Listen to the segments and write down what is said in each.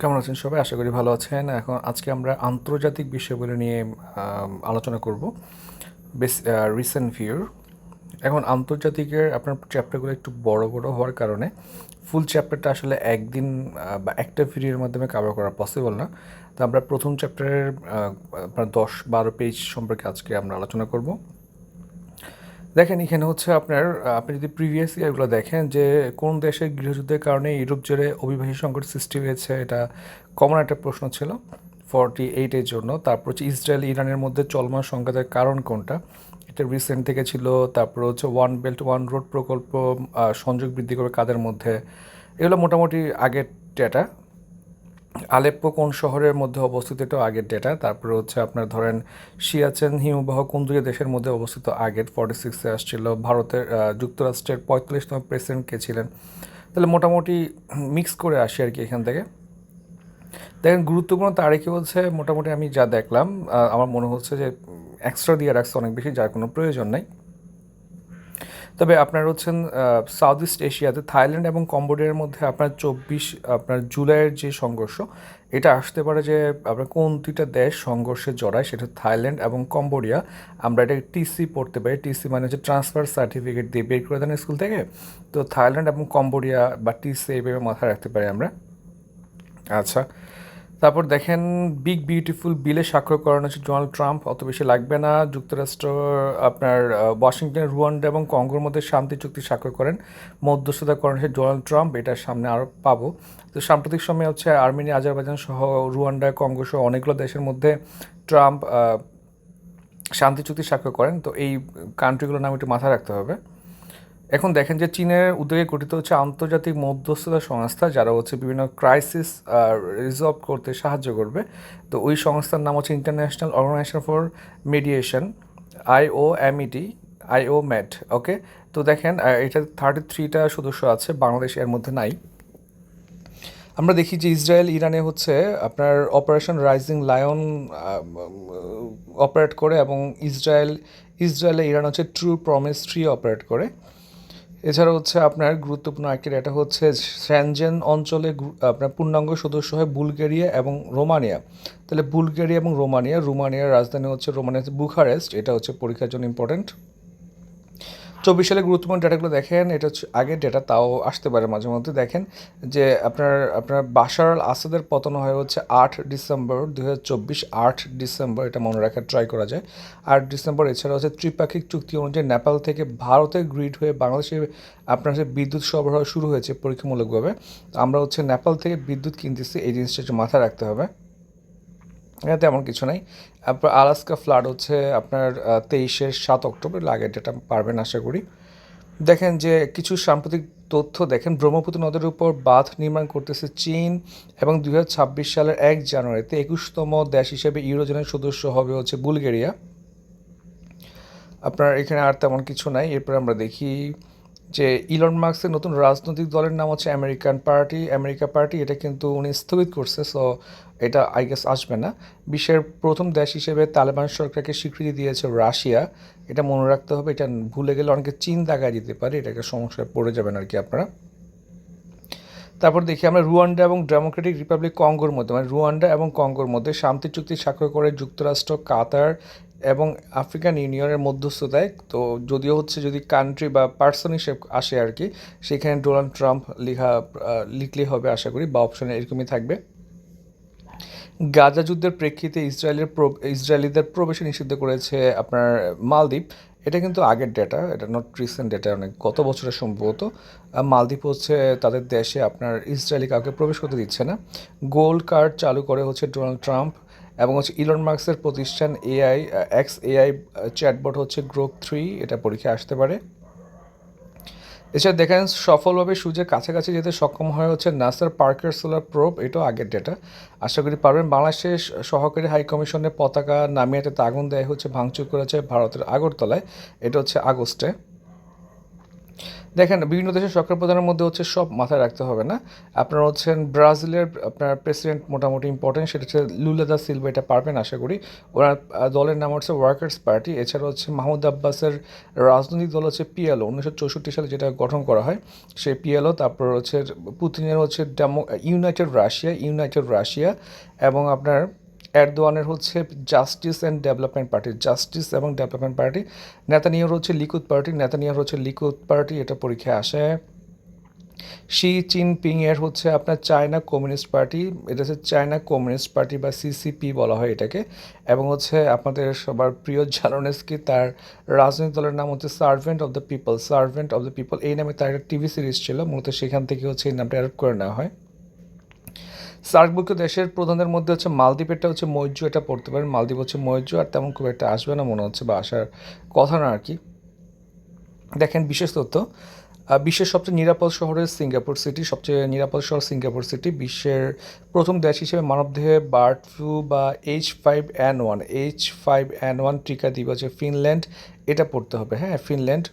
কেমন আছেন সবাই? আশা করি ভালো আছেন। এখন আজকে আমরা আন্তর্জাতিক বিষয়গুলো নিয়ে আলোচনা করব। বেস রিসেন্ট ভিউর এখন আন্তর্জাতিকের আপনার চ্যাপ্টারগুলো একটু বড় বড় হওয়ার কারণে ফুল চ্যাপ্টারটা আসলে একদিন বা একটা ভিডিওর মাধ্যমে কভার করা পসিবল না। তো আমরা প্রথম চ্যাপ্টারের আপনার দশ বারো পেজ সম্পর্কে আজকে আমরা আলোচনা করব। দেখেন, এখানে হচ্ছে আপনার আপনি যদি প্রিভিয়াস ইয়ারগুলো দেখেন যে কোন দেশের গৃহযুদ্ধের কারণে ইউরোপ জুড়ে অভিবাসী সংকট সৃষ্টি হয়েছে, এটা কমন একটা প্রশ্ন ছিল ফর্টি এইটের জন্য। তারপর হচ্ছে ইসরায়েল, ইরানের মধ্যে চলমান সংঘাতের কারণ কোনটা? এটা রিসেন্ট থেকে ছিল। তারপর হচ্ছে ওয়ান বেল্ট ওয়ান রোড প্রকল্প সংযোগ বৃদ্ধি করবে কাদের মধ্যে? এগুলো মোটামুটি আগের ডেটা আলেপ্পো কোন শহরের মধ্যে অবস্থিত? এটাও আগের ডেটা তারপরে হচ্ছে আপনার ধরেন সিয়াচেন হিমবাহ কোন দুই দেশের মধ্যে অবস্থিত? আগের ফর্টি সিক্সে আসছিল। ভারতের যুক্তরাষ্ট্রের পঁয়তাল্লিশতম প্রেসিডেন্ট কে ছিলেন। তাহলে মোটামুটি মিক্স করে আসি আর কি এখান থেকে। দেখেন, গুরুত্বপূর্ণ তারিখে হচ্ছে মোটামুটি আমি যা দেখলাম আমার মনে হচ্ছে যে এক্সট্রা দিয়ে রাখছে অনেক বেশি, যার কোনো প্রয়োজন নাই। তবে আপনার হচ্ছেন সাউথ ইস্ট এশিয়াতে থাইল্যান্ড এবং কম্বোডিয়ার মধ্যে আপনার চব্বিশ, আপনার জুলাইয়ের যে সংঘর্ষ, এটা আসতে পারে যে আপনার কোন দুইটা দেশ সংঘর্ষে জড়ায়, সেটা থাইল্যান্ড এবং কম্বোডিয়া আমরা এটা টিসি পড়তে পারি। টিসি মানে হচ্ছে ট্রান্সফার সার্টিফিকেট দিয়ে বের করে দেন স্কুল থেকে। তো থাইল্যান্ড এবং কম্বোডিয়া বা টিসি এইভাবে মাথায় রাখতে পারি আমরা। আচ্ছা তারপর দেখেন বিগ বিউটিফুল বিলে স্বাক্ষর করানো হচ্ছে ডোনাল্ড ট্রাম্প অত বেশি লাগবে না। যুক্তরাষ্ট্র আপনার আহ, ওয়াশিংটন রুয়ান্ডা এবং কঙ্গোর মধ্যে শান্তি চুক্তি স্বাক্ষর করেন। মধ্যস্থতা করেন হচ্ছে ডোনাল্ড ট্রাম্প এটার সামনে আরও পাবো। তো সাম্প্রতিক সময়ে হচ্ছে আর্মেনিয়া আজারবাইজান সহ রুয়ান্ডা কঙ্গো সহ অনেকগুলো দেশের মধ্যে ট্রাম্প শান্তি চুক্তি স্বাক্ষর করেন। তো এই কান্ট্রিগুলোর নাম একটু মাথায় রাখতে হবে। এখন দেখেন যে চীনের উদ্যোগে গঠিত হচ্ছে আন্তর্জাতিক মধ্যস্থতা সংস্থা, যারা হচ্ছে বিভিন্ন ক্রাইসিস রিজলভ করতে সাহায্য করবে। তো ওই সংস্থার নাম হচ্ছে international organisation for mediation IO MET IO mat okay তো দেখেন এটা থার্টি থ্রিটা সদস্য আছে, বাংলাদেশ এর মধ্যে নাই। আমরা দেখি যে ইসরায়েল, ইরানে হচ্ছে আপনার অপারেশন রাইজিং লায়ন অপারেট করে এবং ইসরায়েল, ইসরায়েলে, ইরান হচ্ছে ট্রু প্রমিস থ্রি অপারেট করে। এছাড়া হচ্ছে আপনার গুরুত্বপূর্ণ একটা ডেটা হচ্ছে স্যানজেন অঞ্চলে আপনার পূর্ণাঙ্গ সদস্য হয় বুলগেরিয়া এবং রোমানিয়া। তাহলে বুলগেরিয়া এবং রোমানিয়া, রোমানিয়ার রাজধানী হচ্ছে রোমানিয়া, বুখারেস্ট। এটা হচ্ছে পরীক্ষার জন্য ইম্পর্টেন্ট চব্বিশ সালে গুরুত্বপূর্ণ ডেটাগুলো দেখেন, এটা হচ্ছে আগের ডেটা তাও আসতে পারে মাঝে মধ্যে। দেখেন যে আপনার আপনার বাশার আল আসাদের পতন হয় হচ্ছে আট ডিসেম্বর চব্বিশ, আট ডিসেম্বর, এটা মনে রাখার ট্রাই করা যায়। আট ডিসেম্বর এছাড়া হচ্ছে ত্রিপাক্ষিক চুক্তি অনুযায়ী নেপাল থেকে ভারতে গ্রিড হয়ে বাংলাদেশে আপনার হচ্ছে বিদ্যুৎ সরবরাহ শুরু হয়েছে পরীক্ষামূলকভাবে। আমরা হচ্ছে নেপাল থেকে বিদ্যুৎ কিনতেছি, এই জিনিসটা একটু মাথায় রাখতে হবে। তেমন কিছু নাই। আপনার আলাস্কা ফ্লাড হচ্ছে আপনার তেইশের সাত অক্টোবর লাগে যেটা পারবেন আশা করি। দেখেন যে কিছু সাম্প্রতিক তথ্য দেখেন, ব্রহ্মপুত্র নদের উপর বাঁধ নির্মাণ করতেছে চীন এবং দুই হাজার ছাব্বিশ সালের এক জানুয়ারিতে একুশতম দেশ হিসেবে ইউরোজনের সদস্য হবে হচ্ছে বুলগেরিয়া। আপনার এখানে আর তেমন কিছু নাই, এরপর আমরা দেখি যে ইলন মার্কসের নতুন রাজনৈতিক দলের নাম হচ্ছে আমেরিকান পার্টি আমেরিকা পার্টি এটা কিন্তু উনি স্থগিত করছে সো এটা আই গেস আসবে না। বিশ্বের প্রথম দেশ হিসেবে তালেবান সরকারকে স্বীকৃতি দিয়েছে রাশিয়া। এটা মনে রাখতে হবে, এটা ভুলে গেলে অনেকে চীন দাগায় দিতে পারে এটাকে সমস্যায় পড়ে যাবেন আর কি আপনারা। তারপর দেখি আমরা রুয়ান্ডা এবং ডেমোক্রেটিক রিপাবলিক কঙ্গোর মধ্যে মানে রুয়ান্ডা এবং কঙ্গোর মধ্যে শান্তি চুক্তি স্বাক্ষর করে যুক্তরাষ্ট্র, কাতার এবং আফ্রিকান ইউনিয়নের মধ্যস্থতায় তো যদিও হচ্ছে যদি কান্ট্রি বা পার্সন হিসেবে আসে আর কি সেখানে ডোনাল্ড ট্রাম্প লেখা আহ, লিখলেই হবে আশা করি বা অপশনে এরকমই থাকবে। গাজা যুদ্ধের প্রেক্ষিতে ইসরায়েলের ইসরায়েলিদের প্রবেশে নিষিদ্ধ করেছে আপনার মালদ্বীপ। এটা কিন্তু আগের ডেটা এটা নট রিসেন্ট ডেটা অনেক গত বছরের সম্ভবত। মালদ্বীপ হচ্ছে তাদের দেশে আপনার ইসরায়েলি কাউকে প্রবেশ করতে দিচ্ছে না। গোল্ড কার্ড চালু করে হচ্ছে ডোনাল্ড ট্রাম্প এবং হচ্ছে ইলন মার্কসের প্রতিষ্ঠান এআই এক্স এআই চ্যাটবট হচ্ছে গ্রোক থ্রি এটা পরীক্ষায় আসতে পারে। এছাড়া দেখেন সফলভাবে সূর্যের কাছাকাছি যেতে সক্ষম হয় হচ্ছে নাসার পার্কার সোলার প্রোপ এটাও আগের ডেটা আশা করি পারবেন বাংলাদেশের সহকারী হাই কমিশনের পতাকা নামিয়ে তাতে আগুন দেয় হচ্ছে, ভাঙচুর করেছে ভারতের আগরতলায়, এটা হচ্ছে আগস্টে। দেখেন, বিভিন্ন দেশের সরকার প্রধানের মধ্যে হচ্ছে সব মাথায় রাখতে হবে, না? আপনার হচ্ছেন ব্রাজিলের, আপনার প্রেসিডেন্ট মোটামুটি ইম্পর্টেন্ট সেটা হচ্ছে লুলা দা সিলভা, এটা পারবেন আশা করি। ওনার দলের নাম হচ্ছে ওয়ার্কার্স পার্টি এছাড়া হচ্ছে মাহমুদ আব্বাসের রাজনৈতিক দল হচ্ছে পিএলও, উনিশশো চৌষট্টি সালে যেটা গঠন করা হয়, সেই পিএলও, তারপর হচ্ছে পুতিনের হচ্ছে demo, United Russia United Russia, এবং আপনার এরদোয়ানের হচ্ছে justice and development party justice এবং ডেভেলপমেন্ট পার্টি নেতানিয়ার হচ্ছে লিকুদ পার্টি নেতানিয়ার হচ্ছে লিকুদ পার্টি এটা পরীক্ষায় আসে। শি চিনপিং এর হচ্ছে আপনার চায়না কমিউনিস্ট পার্টি এটা হচ্ছে চায়না কমিউনিস্ট পার্টি বা সিসিপি বলা হয় এটাকে, এবং হচ্ছে আপনাদের সবার প্রিয় জালোনেস্কি তার রাজনৈতিক দলের নাম হচ্ছে servant of the people servant of the people এই নামে তার একটা টিভি সিরিজ ছিল, মূলত সেখান থেকে হচ্ছে এই নামটা অ্যাড করে নেওয়া হয়। সার্কভুক্ত দেশের প্রধানদের মধ্যে হচ্ছে মালদ্বীপেরটা হচ্ছে মৈর্য, এটা পড়তে পারেন। মালদ্বীপ হচ্ছে মৈর্য, আর তেমন খুব একটা আসবে না মনে হচ্ছে বা আসার কথা না আর কি। দেখেন, বিশেষ তথ্য বিশ্বের সবচেয়ে নিরাপদ শহরের সিঙ্গাপুর সিটি। সবচেয়ে নিরাপদ শহর সিঙ্গাপুর সিটি, বিশ্বের প্রথম দেশ হিসেবে মানবদেহে বার্ড ফ্লু বা H five N one H five N one টিকা দিবে হচ্ছে ফিনল্যান্ড, এটা পড়তে হবে। হ্যাঁ ফিনল্যান্ড।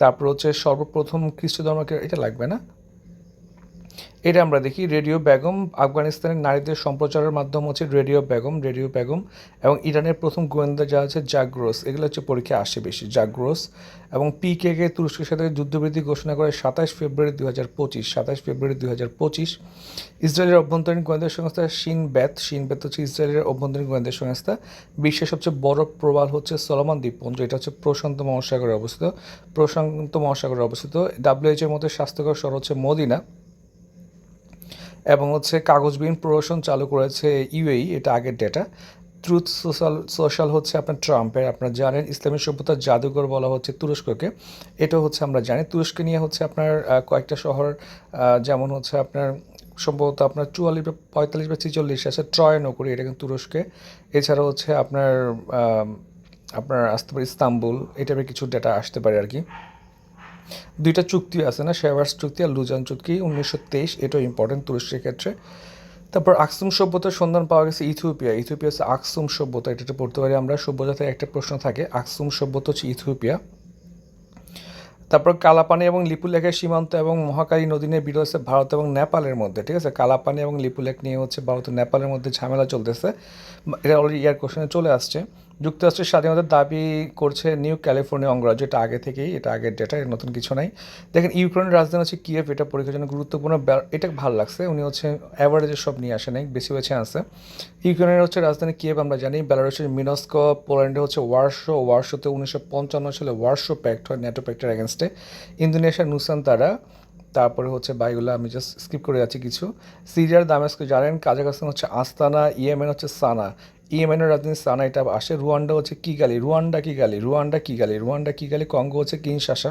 তারপর হচ্ছে সর্বপ্রথম খ্রিস্ট ধর্মকে এটা লাগবে না? এটা আমরা দেখি, রেডিও বেগম, আফগানিস্তানের নারীদের সম্প্রচারের মাধ্যম হচ্ছে রেডিও বেগম রেডিও বেগম এবং ইরানের প্রথম গোয়েন্দা যা আছে জাগ্রোস। এগুলো হচ্ছে পরীক্ষা আসে বেশি, জাগ্রোস। এবং পিকে কে তুরস্কের সাথে যুদ্ধবৃদ্ধি ঘোষণা করে সাতাশ ফেব্রুয়ারি দু হাজার পঁচিশ সাতাশ ফেব্রুয়ারি দু হাজার পঁচিশ। ইসরায়েলের অভ্যন্তরীণ গোয়েন্দা সংস্থা শিন ব্যাথ শিন ব্যাথ হচ্ছে ইসরায়েলের অভ্যন্তরীণ গোয়েন্দা সংস্থা। বিশ্বের সবচেয়ে বড় প্রবাল হচ্ছে সলমান দ্বীপপুঞ্জ, এটা হচ্ছে প্রশান্ত মহাসাগরে অবস্থিত, প্রশান্ত মহাসাগরে অবস্থিত। ডাব্লিউএইচ এর মধ্যে স্বাস্থ্যকর শহর হচ্ছে মদিনা। এবং হচ্ছে কাগজবিহীন প্রহসন চালু করেছে ইউএই, এটা আগের ডেটা ট্রুথ সোশ্যাল সোশ্যাল হচ্ছে আপনার ট্রাম্পের, আপনারা জানেন, ইসলামী সভ্যতার জাদুঘর বলা হচ্ছে তুরস্ককে। এটা হচ্ছে আমরা জানি। তুরস্ক নিয়ে হচ্ছে আপনার কয়েকটা শহর যেমন হচ্ছে আপনার সম্ভবত আপনার চুয়াল্লিশ বা পঁয়তাল্লিশ বা ছেচল্লিশ আছে, ট্রয় নগরী, এটা কিন্তু তুরস্কে। এছাড়া হচ্ছে আপনার আপনার আসতে পারে ইস্তাম্বুল টাইপের কিছু ডেটা আসতে পারে আর কি। দুইটা চুক্তি আছে না শেভার্স চুক্তি আর লুজান চুক্তি, উনিশশো তেইশ, এটাও ইম্পর্টেন্ট তুরস্কের ক্ষেত্রে। তারপর আকসুম সভ্যতার সন্ধান পাওয়া গেছে ইথিওপিয়া। ইথিওপিয়া হচ্ছে আকসুম সভ্যতা, এটা পড়তে পারি আমরা সভ্যতাতে একটা প্রশ্ন থাকে, আকসুম সভ্যতা হচ্ছে ইথিওপিয়া। তারপর কালাপানি এবং লিপুলেখের সীমান্ত এবং মহাকালী নদী নিয়ে বিরোধ আছে ভারত এবং নেপালের মধ্যে, ঠিক আছে? কালাপানি এবং লিপুলেখ নিয়ে হচ্ছে ভারত নেপালের মধ্যে ঝামেলা চলতেছে। এটা অলরেডি ইয়ার কোশ্চেনে চলে আসছে। যুক্তরাষ্ট্রের স্বাধীনতার দাবি করছে নিউ ক্যালিফোর্নিয়া অঙ্গরাজ্য। এটা আগে থেকেই, এটা আগের ডেটা নতুন কিছু নাই। দেখেন, ইউক্রেনের রাজধানী হচ্ছে কিয়েভ এটা পরীক্ষার জন্য গুরুত্বপূর্ণ। এটা ভালো লাগছে। উনি হচ্ছে অ্যাভারেজের সব নিয়ে আসে নাই, বেশি বেছে আসে ইউক্রেনের হচ্ছে রাজধানী কিয়েভ আমরা জানি। বেলারুসের মিনস্কো, পোল্যান্ডে হচ্ছে ওয়ার্শো, ওয়ার্শোতে উনিশশো পঞ্চান্ন সালে ওয়ার্শো প্যাক্ট হয় ন্যাটো প্যাক্টের অ্যাগেনস্টে ইন্দোনেশিয়ার নুসান্তারা, তারপরে হচ্ছে বাইগুলো আমি জাস্ট স্কিপ করে যাচ্ছি কিছু। সিরিয়ার দামেস্ক জানেন কাজাকাস্তান হচ্ছে আস্তানা, ইয়েমেন হচ্ছে সানা। ইয়েমেনের রাজধানী সানা এটা আসে। রুয়ান্ডা হচ্ছে Kigali Rwanda Kigali Rwanda Kigali Rwanda Kigali Congo হচ্ছে কিনশাসা।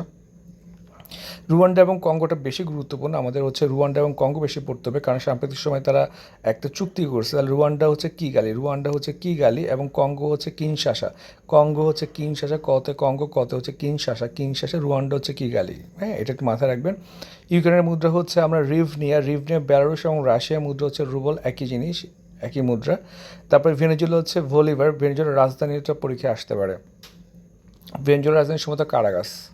রুয়ান্ডা এবং কঙ্গোটা বেশি গুরুত্বপূর্ণ। আমাদের হচ্ছে রুয়ান্ডা এবং কঙ্গো বেশি পড়তে হবে, কারণ সাম্প্রতিক সময় তারা একটা চুক্তি করছে। তাহলে রুয়ান্ডা হচ্ছে কিগালি রুয়ান্ডা হচ্ছে কিগালি এবং কঙ্গো হচ্ছে কিনশাসা। কঙ্গো হচ্ছে কিনশাসা, কতে কঙ্গো, কতে হচ্ছে কিনশাসা। কিনশাসা, রুয়ান্ডা হচ্ছে কিগালি হ্যাঁ এটা একটু মাথায় রাখবেন। ইউক্রেনের মুদ্রা হচ্ছে আমরা রিভ রিভনিয়া। রিভনিয়া, বেলারুশ এবং রাশিয়ার মুদ্রা হচ্ছে রুবল। একই জিনিস। একই মুদ্রা। তারপরে ভেনেজুয়েলা হচ্ছে ভলিভার, ভেনেজুয়েলার রাজধানীটা পরীক্ষায় আসতে পারে। ভেনেজুয়েলার রাজধানীর সময় কারাগাস।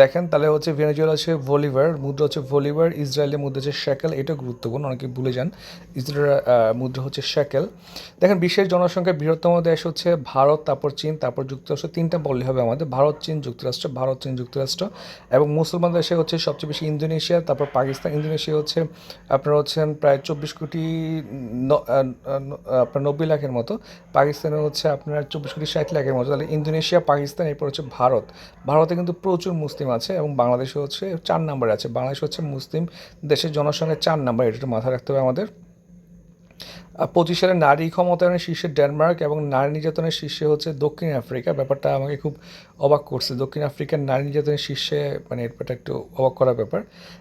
দেখেন, তাহলে হচ্ছে ভেনেজুয়েলা হচ্ছে ভলিভার, মুদ্রা হচ্ছে ভলিভার, ইসরায়েলের মুদ্রা হচ্ছে শ্যাকেল, এটা গুরুত্বপূর্ণ, অনেকে ভুলে যান। ইসরায়েলের মুদ্রা হচ্ছে শ্যাকেল। দেখেন, বিশ্বের জনসংখ্যার বৃহত্তম দেশ হচ্ছে ভারত, তারপর চীন, তারপর যুক্তরাষ্ট্র, তিনটা বললে হবে আমাদের, ভারত, চীন, যুক্তরাষ্ট্র, ভারত, চীন, যুক্তরাষ্ট্র। এবং মুসলমান দেশে হচ্ছে সবচেয়ে বেশি ইন্দোনেশিয়া, তারপর পাকিস্তান, ইন্দোনেশিয়া হচ্ছে আপনার হচ্ছেন প্রায় চব্বিশ কোটি আপনার নব্বই লাখের মতো পাকিস্তানে হচ্ছে আপনার চব্বিশ কোটি ষাট লাখের মতো। তাহলে ইন্দোনেশিয়া, পাকিস্তান, এরপর হচ্ছে ভারত। ভারতে কিন্তু প্রচুর মুসলিম আছে এবং বাংলাদেশে হচ্ছে চার নাম্বার আছে। বাংলাদেশ হচ্ছে মুসলিম, দেশের জনসংখ্যার চার নাম্বার, এটা মাথায় রাখতে হবে আমাদের। পঁচিশ সালে নারী ক্ষমতায়নের শীর্ষে ডেনমার্ক এবং নারী নির্যাতনের শীর্ষে হচ্ছে দক্ষিণ আফ্রিকা। ব্যাপারটা আমাকে খুব অবাক করছে। দক্ষিণ আফ্রিকার নারী নির্যাতনের শীর্ষে মানে এটা একটু অবাক করার ব্যাপার।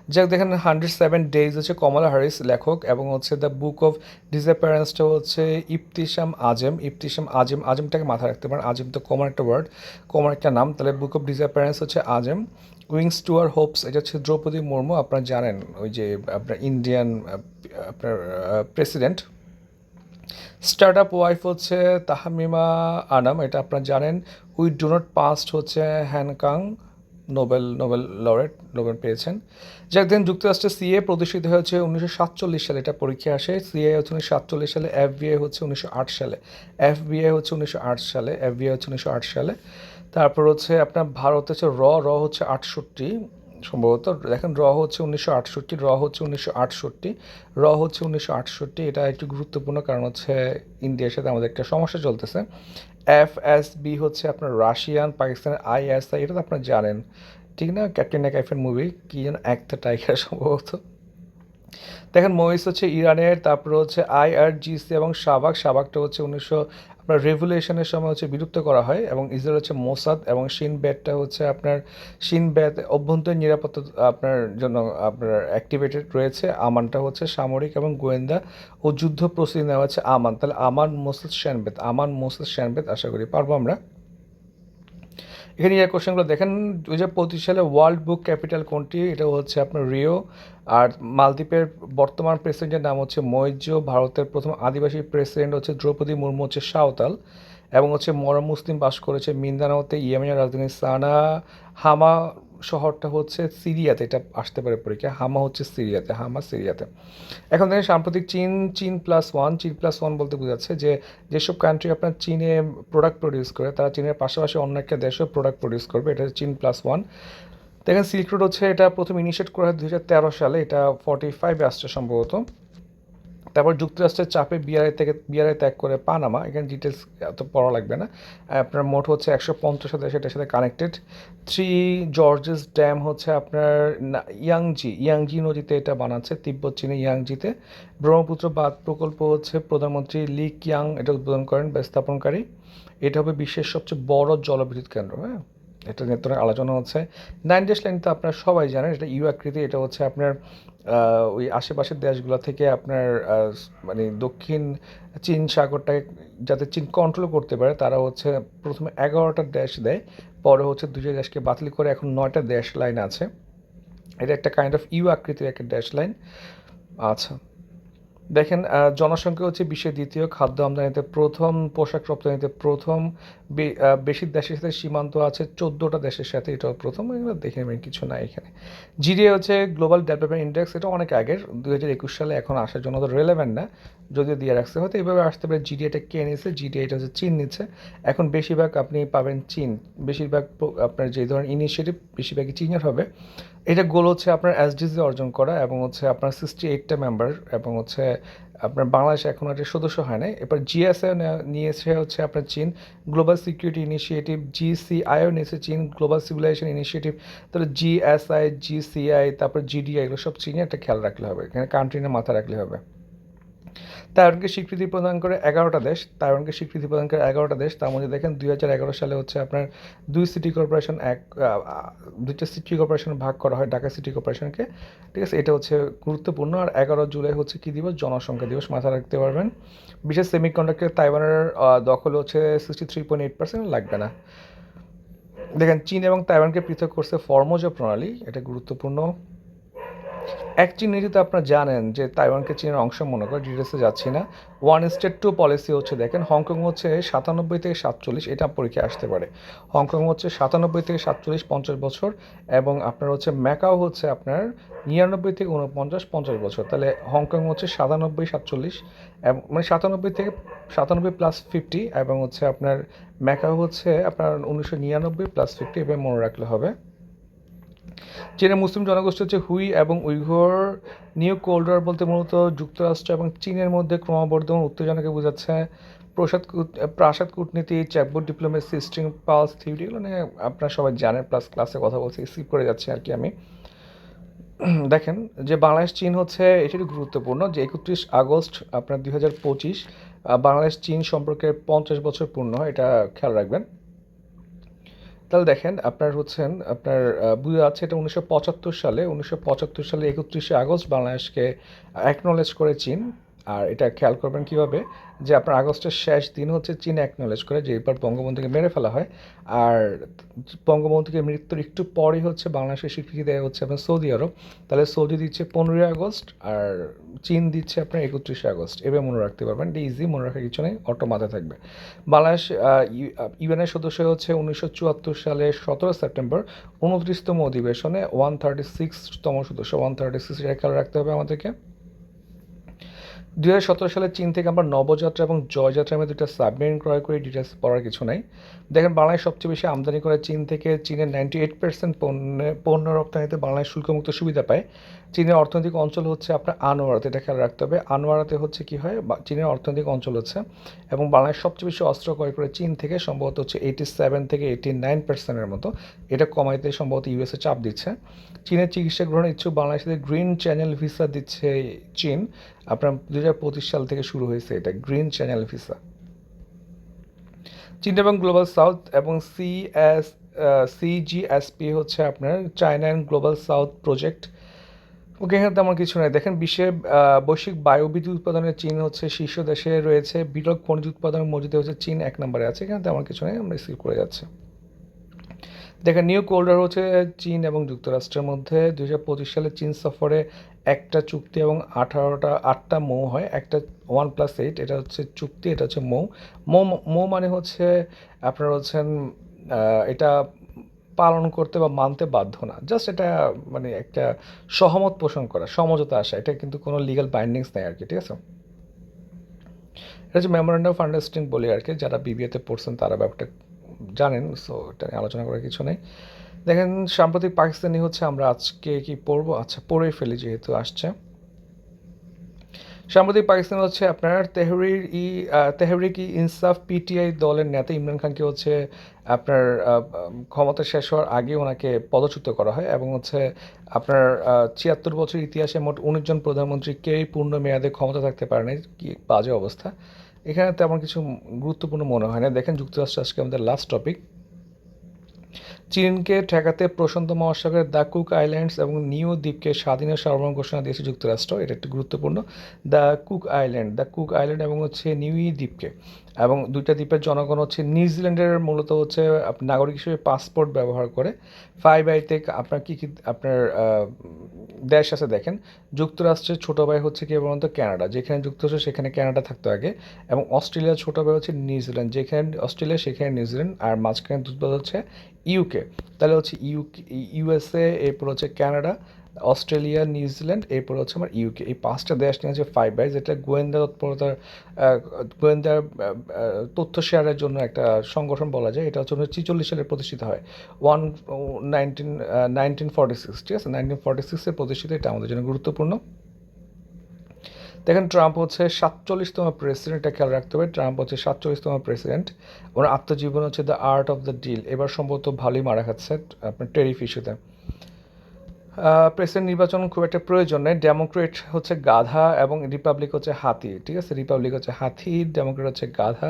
যাক, দেখেন, হান্ড্রেড সেভেন ডেজ হচ্ছে কমলা হারিস লেখক এবং হচ্ছে দ্য বুক অফ ডিসঅ্যাপারেন্সটা হচ্ছে ইফতিসাম আজম। ইফতিসাম আজম, আজমটাকে মাথায় রাখতে পারেন। আজম তো কমন একটা ওয়ার্ড কমন একটা নাম। তাহলে বুক অফ ডিসঅ্যাপারেন্স হচ্ছে Azem. Wings to our hopes, এটা হচ্ছে দ্রৌপদী মুর্মু। আপনারা জানেন, ওই যে আপনার ইন্ডিয়ান আপনার প্রেসিডেন্ট। স্টার্ট আপ ওয়াইফ হচ্ছে তাহামিমা আনাম, এটা আপনারা জানেন। উই ডু নট পাস্ট হচ্ছে Han Kang Nobel Nobel laureate Nobel পেয়েছেন। যাক দেন যুক্তরাষ্ট্রের সিএ প্রতিষ্ঠিত হয়েছে উনিশশো সাতচল্লিশ সালে, এটা পরীক্ষা আসে। সিএ হচ্ছে উনিশশো সাতচল্লিশ সালে এফবিআই হচ্ছে উনিশশো আট সালে। এফবিআই হচ্ছে উনিশশো আট সালে এফবিআই হচ্ছে উনিশশো আট সালে। তারপর হচ্ছে আপনার ভারত হচ্ছে র র হচ্ছে আটষট্টি। সম্ভবত দেখেন, র হচ্ছে উনিশশো আটষট্টি, র হচ্ছে উনিশশো আটষট্টি। র হচ্ছে উনিশশো আটষট্টি, এটা একটু গুরুত্বপূর্ণ কারণ হচ্ছে ইন্ডিয়ার সাথে আমাদের একটা সমস্যা চলতেছে। এফ এস বি হচ্ছে আপনার রাশিয়ান, পাকিস্তানের আই এস আই এটা তো আপনারা জানেন। ঠিক না? ক্যাপ্টেন ক্যাফের মুভি কি যেন একটা টাইগার সম্ভবত। দেখেন মহিষ হচ্ছে ইরানের, তারপরে হচ্ছে আইআরজিসি এবং শাবাক শাবাকটা হচ্ছে উনিশশো আপনার রেভুলেশনের সময় হচ্ছে বিলুপ্ত করা হয় এবং ইসরায়েল হচ্ছে মোসাদ এবং শিন ব্যাটটা হচ্ছে আপনার শিন ব্যাট অভ্যন্তরীণ নিরাপত্তা আপনার জন্য আপনার অ্যাক্টিভেটেড রয়েছে। আমানটা হচ্ছে সামরিক এবং গোয়েন্দা ও যুদ্ধ প্রস্তুতি নেওয়া হচ্ছে আমান। তাহলে Aman, Mossad Shin Bet Aman, Mossad Shin Bet আশা করি পারব আমরা। এখানে এই কোশ্চেনগুলো দেখেন দু হাজার পঁচিশ সালে ওয়ার্ল্ড বুক ক্যাপিটাল কোনটি? এটা হচ্ছে আপনার রিও। আর মালদ্বীপের বর্তমান প্রেসিডেন্টের নাম হচ্ছে মৈর্য ভারতের প্রথম আদিবাসী প্রেসিডেন্ট হচ্ছে দ্রৌপদী মুর্মু হচ্ছে সাঁওতাল এবং হচ্ছে মরম মুসলিম বাস করেছে মিন্দানাওতে ইয়েমেনের রাজধানী সানা হামা শহরটা হচ্ছে সিরিয়াতে, এটা আসতে পারে পরীক্ষা। হামা হচ্ছে সিরিয়াতে, হামা সিরিয়াতে। এখন দেখেন সাম্প্রতিক চীন চীন প্লাস ওয়ান চীন প্লাস ওয়ান বলতে বোঝাচ্ছে যে যেসব কান্ট্রি আপনার চীনে প্রোডাক্ট প্রডিউস করে, তারা চীনের পাশাপাশি অন্য একটা দেশও প্রোডাক্ট প্রডিউস করবে, এটা চীন প্লাস ওয়ান দেখেন সিল্ক রোড হচ্ছে এটা প্রথম ইনিশিয়েট করা হয় দু সালে, এটা ফর্টি ফাইভে আসছে সম্ভবত। তারপর যুক্তরাষ্ট্রের চাপে বিআরআই থেকে বিআরআই ত্যাগ করে পানামা, এখানে ডিটেলস এত পড়া লাগবে না। আপনার মোট হচ্ছে একশো পঞ্চাশ দেশ এটার সাথে কানেক্টেড থ্রি জর্জেস ড্যাম হচ্ছে আপনার ইয়াংজি ইয়াংজি নদীতে এটা বানাচ্ছে, তিব্বত চীনে ইয়াংজিতে ব্রহ্মপুত্র বাঁধ প্রকল্প হচ্ছে প্রধানমন্ত্রী লি কিয়াং এটা উদ্বোধন করেন বা স্থাপনকারী এটা হবে বিশ্বের সবচেয়ে বড় জলবিদ্যুৎ কেন্দ্র হ্যাঁ? এটা নিয়ে তোর আলোচনা হচ্ছে। নাইন ডেস লাইন তো আপনারা সবাই জানেন, এটা ইউ আকৃতি, এটা হচ্ছে আপনার ওই আশেপাশের দেশগুলো থেকে আপনার মানে দক্ষিণ চীন সাগরটাকে যাতে চীন কন্ট্রোল করতে পারে, তারা হচ্ছে প্রথমে এগারোটা দেশ দেয়, পরে হচ্ছে দুটো দেশকে বাতিল করে এখন নয়টা দেশ লাইন আছে। এটা একটা কাইন্ড অফ ইউ আকৃতির একটা ড্যাশ লাইন আচ্ছা। দেখেন জনসংখ্যা হচ্ছে বিশ্বের দ্বিতীয় খাদ্য আমদানিতে প্রথম, পোশাক রপ্তানিতে প্রথম বেশি দেশের সাথে সীমান্ত আছে, চোদ্দোটা দেশের সাথে এটাও প্রথম, এগুলো দেখে নেবেন, কিছু নাই এখানে। জিডিএ হচ্ছে গ্লোবাল ডেভেলপমেন্ট ইন্ডেক্স এটা অনেক আগের, দুই হাজার একুশ সালে, এখন আসার জন্য তো রেলেভেন্ট না, যদিও দিয়ে রাখছে, হয়তো এইভাবে আসতে পারে জিডিএটা কে নিচ্ছে জিডিএ এটা হচ্ছে চীন নিচ্ছে, এখন বেশিরভাগ আপনি পাবেন চীন, বেশিরভাগ আপনার যে ধরনের ইনিশিয়েটিভ বেশিরভাগই চীনের হবে। এটা গোল হচ্ছে আপনার এসডিজি অর্জন করা এবং হচ্ছে আপনার সিক্সটি এইটটা মেম্বার এবং হচ্ছে আপনার বাংলাদেশ এখন একটা সদস্য হয় নাই। এবার জিএসএ নিয়েছে হচ্ছে আপনার চীন। গ্লোবাল সিকিউরিটি ইনিশিয়েটিভ জিসিআইও নিয়েছে চীন। গ্লোবাল সিভিলাইজেশন ইনিশিয়েটিভ তাহলে জিএসআই জিসিআই তারপর জিডিআই এগুলো সব চীনে একটা খেয়াল রাখলে হবে। এখানে কান্ট্রি মাথা রাখলে হবে। তাইওয়ানকে স্বীকৃতি প্রদান করে এগারোটা দেশ, তাইওয়ানকে স্বীকৃতি প্রদান করে এগারোটা দেশ। তার মধ্যে দেখেন দুই হাজার এগারো সালে হচ্ছে আপনার দুই সিটি কর্পোরেশন এক দুইটা সিটি কর্পোরেশন ভাগ করা হয় ঢাকা সিটি কর্পোরেশনকে। ঠিক আছে, এটা হচ্ছে গুরুত্বপূর্ণ। আর এগারো জুলাই হচ্ছে কী দিবস? জনসংখ্যা দিবস মাথায় রাখতে পারবেন। বিশেষ সেমিকন্ডাক্টর তাইওয়ানের দখল হচ্ছে sixty three point eight percent লাগবে না। দেখেন চীন এবং তাইওয়ানকে পৃথক করছে ফর্মোজা প্রণালী, এটা গুরুত্বপূর্ণ। এক চীন নীতিতে আপনারা জানেন যে তাইওয়ানকে চীনের অংশ মনে করে ডিটেলসে যাচ্ছি না। ওয়ান স্টেট টু পলিসি হচ্ছে দেখেন, হংকং হচ্ছে সাতানব্বই থেকে সাতচল্লিশ, এটা পরীক্ষায় আসতে পারে। হংকং হচ্ছে সাতানব্বই থেকে সাতচল্লিশ, পঞ্চাশ বছর এবং আপনার হচ্ছে ম্যাকাও হচ্ছে আপনার নিরানব্বই থেকে উনপঞ্চাশ, পঞ্চাশ বছর। তাহলে হংকং হচ্ছে সাতানব্বই, সাতচল্লিশ এবং মানে সাতানব্বই থেকে সাতানব্বই প্লাস ফিফটি এবং হচ্ছে আপনার ম্যাকাও হচ্ছে আপনার উনিশশো নিরানব্বই প্লাস ফিফটি এভাবে মনে রাখলে হবে। চীনের মুসলিম জনগোষ্ঠী হচ্ছে হুই এবং উইঘুর। নিউ কোল্ডার বলতে মূলত যুক্তরাষ্ট্র এবং চীনের মধ্যে ক্রমবর্ধমান উত্তেজনাকে বোঝাচ্ছে। প্রসাদ প্রাসাদ কূটনীতি chessboard diplomacy, string pearls theory এগুলো নিয়ে আপনারা সবাই জানেন, প্লাস ক্লাসে কথা বলছি স্কিপ করে যাচ্ছি আর কি আমি। দেখেন যে বাংলাদেশ, চীন হচ্ছে, এটি গুরুত্বপূর্ণ যে একত্রিশ আগস্ট আপনার দুই হাজার পঁচিশ বাংলাদেশ, চীন সম্পর্কের পঞ্চাশ বছর পূর্ণ এটা খেয়াল রাখবেন। তাহলে দেখেন আপনার হচ্ছেন আপনার আহ, আছে এটা উনিশশো পঁচাত্তর সালে উনিশশো পঁচাত্তর সালে একত্রিশে আগস্ট বাংলাদেশকে অ্যাকনোলেজ করে চীন। আর এটা খেয়াল করবেন কীভাবে? যে আপনার আগস্টের শেষ দিন হচ্ছে চীন অ্যাকনোলেজ করে যে এরপর বঙ্গবন্ধুকে মেরে ফেলা হয়। আর বঙ্গবন্ধুকে মৃত্যুর একটু পরই হচ্ছে বাংলাদেশের স্বীকৃতি দেওয়া হচ্ছে আপনার সৌদি আরব। তাহলে সৌদি দিচ্ছে পনেরোই আগস্ট আর চীন দিচ্ছে আপনার একত্রিশে আগস্ট। এবার মনে রাখতে পারবেন, এটা ইজি মনে রাখার কিছু নেই, অটো মাথায় থাকবে। বাংলাদেশ ইউএনের সদস্য হচ্ছে উনিশশো চুয়াত্তর সালে সতেরো সেপ্টেম্বর, উনত্রিশতম অধিবেশনে ওয়ান থার্টি সিক্সতম সদস্য ওয়ান থার্টি সিক্স খেয়াল রাখতে হবে আমাদেরকে। দু হাজার সতেরো সালে চীন থেকে আমরা নবযাত্রা এবং জয়যাত্রা আমি দুটা সাবমেরিন ক্রয় করি ডিটেলস পড়ার কিছু নাই। দেখেন, বাংলায় সবচেয়ে বেশি আমদানি করে চীন থেকে চীনের নাইনটি এইট পার্সেন্ট পণ্য পণ্য রপ্তানিতে বাংলায় শুল্কমুক্ত সুবিধা পায়। চীনের অর্থনৈতিক অঞ্চল হচ্ছে আপনার আনোয়ারাতে, এটা খেয়াল রাখতে হবে। আনোয়ারাতে হচ্ছে কি হয়? চীনের অর্থনৈতিক অঞ্চল হচ্ছে, এবং বাংলাদেশ সবচেয়ে বেশি অস্ত্র ক্রয় করে চীন থেকে সম্ভবত হচ্ছে এইটি সেভেন থেকে এইটি নাইন পার্সেন্টের মতো। এটা কমাইতে সম্ভবত ইউএসএ চাপ দিচ্ছে। চীনের চিকিৎসা গ্রহণের ইচ্ছুক বাংলাদেশে গ্রিন চ্যানেল ভিসা দিচ্ছে চীন। আপনার দু হাজার পঁচিশ সাল থেকে শুরু হয়েছে এটা, গ্রিন চ্যানেল ভিসা। চীন এবং গ্লোবাল সাউথ এবং সিএস সিজিএসপি হচ্ছে আপনার China and global south project. Okay এখানে তেমন কিছু নেই। দেখেন বিশ্বে বৈশ্বিক বায়ুবিদ্যুৎ উৎপাদনের চীন হচ্ছে শীর্ষ দেশে রয়েছে, বিরল খনিজ উৎপাদনের মজুদে হচ্ছে চীন এক নম্বরে আছে, এখানে তেমন কিছু নেই, আমরা রিসিভ করে যাচ্ছি। দেখেন নিউ কোল্ডার হচ্ছে চীন এবং যুক্তরাষ্ট্রের মধ্যে। দুই হাজার পঁচিশ সালে চীন সফরে একটা চুক্তি এবং আঠারোটা, আটটা মৌ হয়, একটা ওয়ান প্লাস এইট, এটা হচ্ছে চুক্তি, এটা হচ্ছে মৌ। মৌ মৌ মানে হচ্ছে আপনার হচ্ছেন এটা পালন করতে বা মানতে বাধ্য না। জাস্ট এটা মানে একটা সহমত পোষণ করা, সমঝোতা আসা, এটা কিন্তু কোনো লিগ্যাল বাইন্ডিংস নেই আর কি, ঠিক আছে? এটা হচ্ছে মেমোরেন্ডাম অফ আন্ডারস্ট্যান্ডিং বলি আর কি, যারা বিবিএতে পড়ছেন তারা ব্যাপারটা জানেন সো এটা নিয়ে আলোচনা করার কিছু নেই। দেখেন, সাম্প্রতিক পাকিস্তানি হচ্ছে, আমরা আজকে কি পড়ব? আচ্ছা পড়েই ফেলি যেহেতু আসছে। সাম্প্রতিক পাকিস্তান হচ্ছে আপনার তেহরির ই তেহরিক ই ইনসাফ পিটিআই দলের নেতা ইমরান খানকে হচ্ছে আপনার ক্ষমতা শেষ হওয়ার আগে ওনাকে পদচ্যুত করা হয় এবং হচ্ছে আপনার ছিয়াত্তর বছর ইতিহাসে মোট উনিশ জন প্রধানমন্ত্রী কেউই পূর্ণ মেয়াদে ক্ষমতা থাকতে পারে নাই। কি বাজে অবস্থা। এখানে তেমন কিছু গুরুত্বপূর্ণ মনে হয় না। দেখেন যুক্তরাষ্ট্র আজকে আমাদের লাস্ট টপিক চীনকে ঠেকাতে প্রশান্ত মহাসাগরের দ্য কুক আইল্যান্ডস এবং নিউ দ্বীপকে স্বাধীন সার্বভৌম ঘোষণা দিয়েছে যুক্তরাষ্ট্র। এটা একটি গুরুত্বপূর্ণ the Cook island, the Cook island এবং হচ্ছে নিউ দ্বীপকে। এবং দুইটা দ্বীপের জনগণ হচ্ছে নিউজিল্যান্ডের মূলত হচ্ছে নাগরিক হিসেবে পাসপোর্ট ব্যবহার করে। ফাইভ আইতে আপনার কী কী আপনার দেশ আছে দেখেন। যুক্তরাষ্ট্রের ছোটো ভাই হচ্ছে কি বলুন তো ক্যানাডা যেখানে যুক্তরাষ্ট্র সেখানে ক্যানাডা থাকতো আগে। এবং অস্ট্রেলিয়ার ছোটো ভাই হচ্ছে নিউজিল্যান্ড। যেখানে অস্ট্রেলিয়া, সেখানে নিউজিল্যান্ড। আর মাঝখানে দুধ হচ্ছে ইউকে তাহলে হচ্ছে ইউকে ইউএসএ এরপর হচ্ছে ক্যানাডা অস্ট্রেলিয়া নিউজিল্যান্ড এরপর হচ্ছে আমার ইউকে এই পাঁচটা দেশ নিয়ে হচ্ছে ফাইভ বাই যেটা গোয়েন্দা তৎপরতার গোয়েন্দার তথ্য শেয়ারের জন্য একটা সংগঠন বলা যায়। এটা হচ্ছে ছিচল্লিশ সালে প্রতিষ্ঠিত হয়। One nineteen nineteen forty six ঠিক আছে? নাইনটিন ফর্টি সিক্সে প্রতিষ্ঠিত, এটা আমাদের জন্য গুরুত্বপূর্ণ। দেখেন, ট্রাম্প হচ্ছে সাতচল্লিশতম প্রেসিডেন্ট এটা খেয়াল রাখতে হবে। ট্রাম্প হচ্ছে সাতচল্লিশতম প্রেসিডেন্ট ওনার আত্মজীবন হচ্ছে the art of the deal এবার সম্ভবত ভালোই মারা খাচ্ছে আপনার টেরিফ ইস্যুতে। প্রেসিডেন্ট নির্বাচন খুব একটা প্রয়োজন নেই। ডেমোক্রেট হচ্ছে গাধা এবং রিপাবলিক হচ্ছে হাতি, ঠিক আছে? রিপাবলিক হচ্ছে হাতি ডেমোক্রেট হচ্ছে গাধা।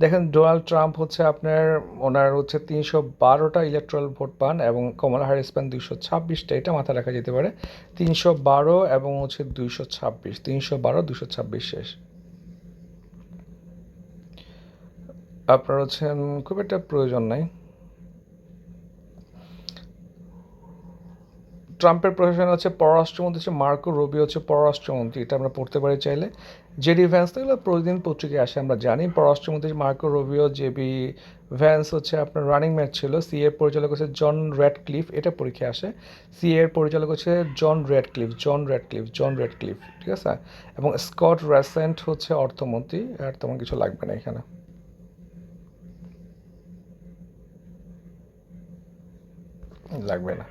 দেখেন ডোনাল্ড ট্রাম্প হচ্ছে আপনার, ওনার হচ্ছে তিনশো বারোটা ইলেকট্রাল ভোট পান এবং কমলা হ্যারিস পান দুইশো ছাব্বিশটা। এটা মাথায় রাখা যেতে পারে। তিনশো বারো এবং হচ্ছে দুইশো ছাব্বিশ। তিনশো বারো দুশো ছাব্বিশ শেষ। আপনার হচ্ছেন খুব একটা প্রয়োজন নাই। ট্রাম্পের প্রশাসন হচ্ছে পররাষ্ট্রমন্ত্রী হচ্ছে মার্কো রবি হচ্ছে পররাষ্ট্রমন্ত্রী, এটা আমরা পড়তে পারি চাইলে। জেডি ভ্যান্স তো এগুলো প্রতিদিন পত্রিকায় আসে, আমরা জানি। পররাষ্ট্রমন্ত্রী মার্কো রবিও জেবি ভ্যান্স হচ্ছে আপনার রানিং ম্যাচ ছিল। সি এর পরিচালক হচ্ছে জন রেড ক্লিফ এটা পরীক্ষায় আসে। সি এর পরিচালক হচ্ছে John Ratcliffe John Ratcliffe John Ratcliffe ঠিক আছে? এবং স্কট রেসেন্ট হচ্ছে অর্থমন্ত্রী, আর তেমন কিছু লাগবে না এখানে। লাগবে না।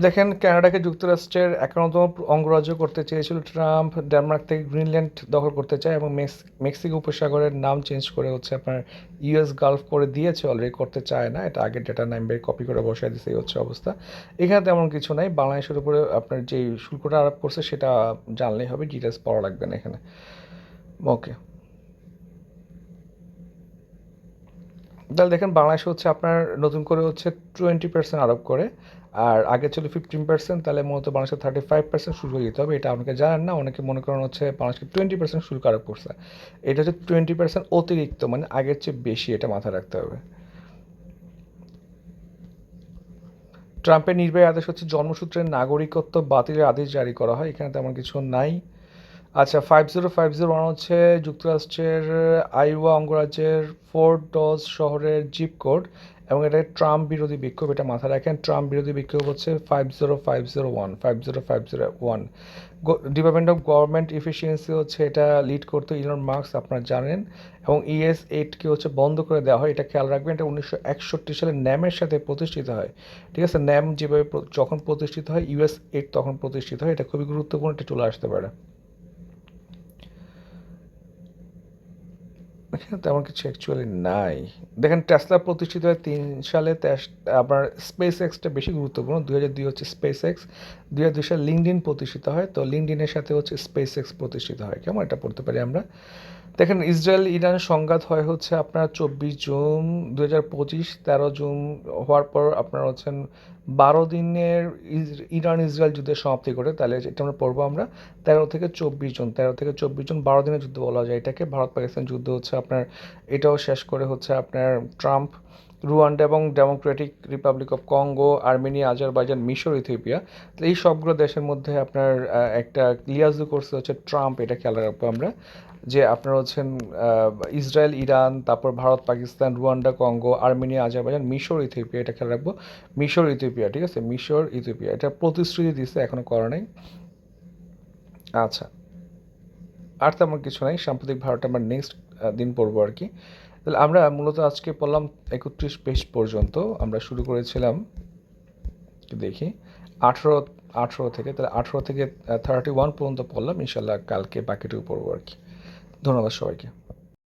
দেখেন, কানাডাকে যুক্তরাষ্ট্রের একান্নতম অঙ্গরাজ্য করতে চেয়েছিল ট্রাম্প, ডেনমার্ক থেকে গ্রিনল্যান্ড দখল করতে চায় এবং মেক্স- মেক্সিকো উপসাগরের নাম চেঞ্জ করে হচ্ছে আপনার ইউএস গালফ করে দিয়েছে, অলরেডি করতে চায় না, এটা আগের ডেটা নাম্বার কপি করে বসায় দিচ্ছে এই হচ্ছে অবস্থা। এখানে তেমন কিছু নাই, বাংলাদেশের উপরে আপনার যে শুল্কটা আরোপ করছে, সেটা জানলেই হবে ডিটেলস পড়া লাগবে না এখানে। ওকে তাহলে দেখেন, বাংলাদেশ হচ্ছে আপনার নতুন করে হচ্ছে টোয়েন্টি পার্সেন্ট আরোপ করে। আর আগে ছিল ফিফটিন পার্সেন্ট তাহলে মূলত বাংলাদেশে থার্টি ফাইভ পার্সেন্ট শুল্ক দিতে হবে, এটা অনেকে জানেন না, অনেকে মনে করেন হচ্ছে বাংলাদেশকে টোয়েন্টি পার্সেন্ট শুল্ক আরোপ করছে। এটা হচ্ছে টোয়েন্টি পার্সেন্ট অতিরিক্ত মানে আগের চেয়ে বেশি এটা মাথায় রাখতে হবে। ট্রাম্পের নির্বাহী আদেশ হচ্ছে জন্মসূত্রের নাগরিকত্ব বাতিলের আদেশ জারি করা হয়, এখানে তেমন কিছু নাই। আচ্ছা five zero five zero one হচ্ছে যুক্তরাষ্ট্রের আইওয়া অঙ্গরাজ্যের ফোর্ট ডজ শহরের জিপ কোড। এবং এটা ট্রাম্প বিরোধী বিক্ষোভ, এটা মাথায় রাখেন, ট্রাম্প বিরোধী বিক্ষোভ হচ্ছে five zero five zero one five zero five zero one department of government efficiency হচ্ছে এটা লিড করতো ইলন মার্কস আপনারা জানেন, এবং E ইএস এইটকে হচ্ছে বন্ধ করে দেওয়া হয়। এটা খেয়াল রাখবেন, এটা উনিশশো একষট্টি সালে ন্যামের সাথে প্রতিষ্ঠিত হয়। ঠিক আছে ন্যাম যেভাবে যখন প্রতিষ্ঠিত হয় ইউএস এইট তখন প্রতিষ্ঠিত হয়, এটা খুবই গুরুত্বপূর্ণ, এটা চলে আসতে পারে। এখানে তেমন কিছু অ্যাকচুয়ালি নাই। দেখেন টেসলা প্রতিষ্ঠিত হয় তিন সালে আপনার স্পেস এক্সটা বেশি গুরুত্বপূর্ণ, দুই হাজার দুই হচ্ছে স্পেস এক্স দুই হাজার দুই সালে লিঙ্কডিন প্রতিষ্ঠিত হয়, তো লিঙ্কডিনের সাথে হচ্ছে স্পেস এক্স প্রতিষ্ঠিত হয়। কেমন এটা পড়তে পারি আমরা? দেখেন, ইসরায়েল ইরান সংঘাত হয় হচ্ছে আপনার চব্বিশ জুন দু হাজার পঁচিশ, তেরো জুন হওয়ার পর আপনার হচ্ছেন বারো দিনের ইরান ইসরায়েল যুদ্ধের সমাপ্তি করে তাহলে এটা আমরা পড়ব আমরা। তেরো থেকে চব্বিশ জন, তেরো থেকে চব্বিশ জন বারো দিনের যুদ্ধ বলা যায় এটাকে। ভারত পাকিস্তান যুদ্ধ হচ্ছে আপনার, এটাও শেষ করে হচ্ছে আপনার ট্রাম্প, রুয়ান্ডা এবং democratic republic of Congo, Armenia, Azerbaijan, মিশর, ইথিওপিয়া। তো এই সবগুলো দেশের মধ্যে আপনার একটা লিয়াজু করছে হচ্ছে ট্রাম্প, এটা খেয়াল রাখব আমরা। যে আপনার হচ্ছেন ইসরায়েল, ইরান, তারপর Bharat, Pakistan, Rwanda, Congo, Armenia, Azerbaijan, মিশর, ইথিওপিয়া, এটা খেয়াল রাখব। মিশর, ইথিওপিয়া, ঠিক আছে? মিশর, ইথিওপিয়া, এটা প্রতিশ্রুতি দিচ্ছে এখনও করা নেই। আচ্ছা আর তেমন কিছু নাই, সাম্প্রতিক ভারত আমরা নেক্সট দিন পড়ব আর কি। তাহলে আমরা মূলত আজকে পড়লাম একত্রিশ পেজ পর্যন্ত, আমরা শুরু করেছিলাম দেখি, আঠেরো আঠেরো থেকে, তাহলে আঠেরো থেকে থার্টি ওয়ান পর্যন্ত পড়লাম ইনশাল্লাহ কালকে বাকিটুকু পড়ব আর কি। ধন্যবাদ সবাইকে।